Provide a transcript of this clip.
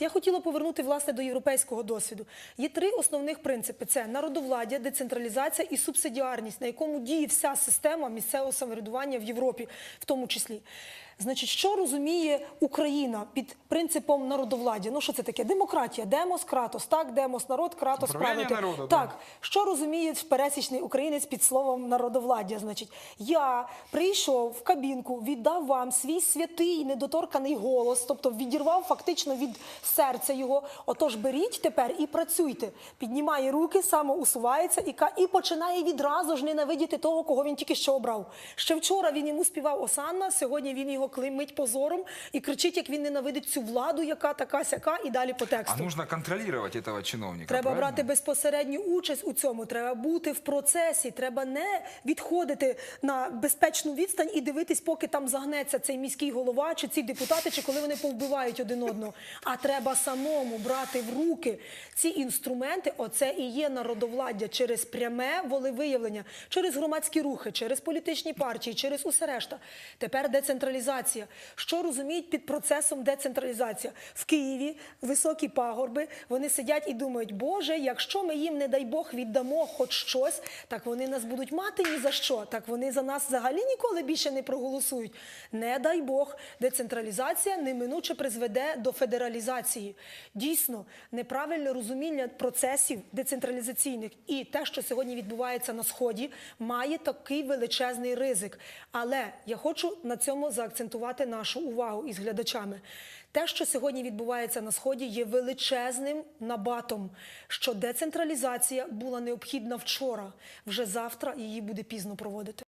Я хотіла повернути власне до європейського досвіду. Є три основних принципи: це народовладдя, децентралізація і субсидіарність, на якому діє вся система місцевого самоврядування в Європі, в тому числі. Значить, що розуміє Україна під принципом народовладдя? Ну що це таке? Демократія, демос, кратос, так, демос, народ, кратос, правити. народу, да. так. Що розуміє пересічний українець під словом народовладдя? Значить, я прийшов в кабінку, віддав вам свій святий недоторканий голос, тобто відірвав фактично від серця його. Отож, беріть тепер і працюйте. Піднімає руки, самоусувається і, і починає відразу ж ненавидіти того, кого він тільки що обрав. Ще вчора він йому співав Осанна, сьогодні він його клеймить позором і кричить, як він ненавидить цю владу, яка така сяка, і далі по тексту. А нужно контролировать этого чиновника, Треба правильно? брати безпосередню участь у цьому. Треба бути в процесі. Треба не відходити на безпечну відстань і дивитись, поки там загнеться цей міський голова, чи ці депутати, чи коли вони повбивають один одного. А треба самому брати в руки ці інструменти. Оце і є народовладдя через пряме волевиявлення, через громадські рухи, через політичні партії, через усе решта. Тепер децентралізація. Що розуміють під процесом децентралізація? В Києві високі пагорби, вони сидять і думають, Боже, якщо ми їм, не дай Бог, віддамо хоч щось, так вони нас будуть мати ні за що. Так вони за нас взагалі ніколи більше не проголосують. Не дай Бог, децентралізація неминуче призведе до федералізації. Дійсно, неправильне розуміння процесів децентралізаційних і те, що сьогодні відбувається на сході, має такий величезний ризик. Але я хочу на цьому заакцентувати нашу увагу із глядачами. Те, що сьогодні відбувається на сході, є величезним набатом, що децентралізація була необхідна вчора. Вже завтра її буде пізно проводити.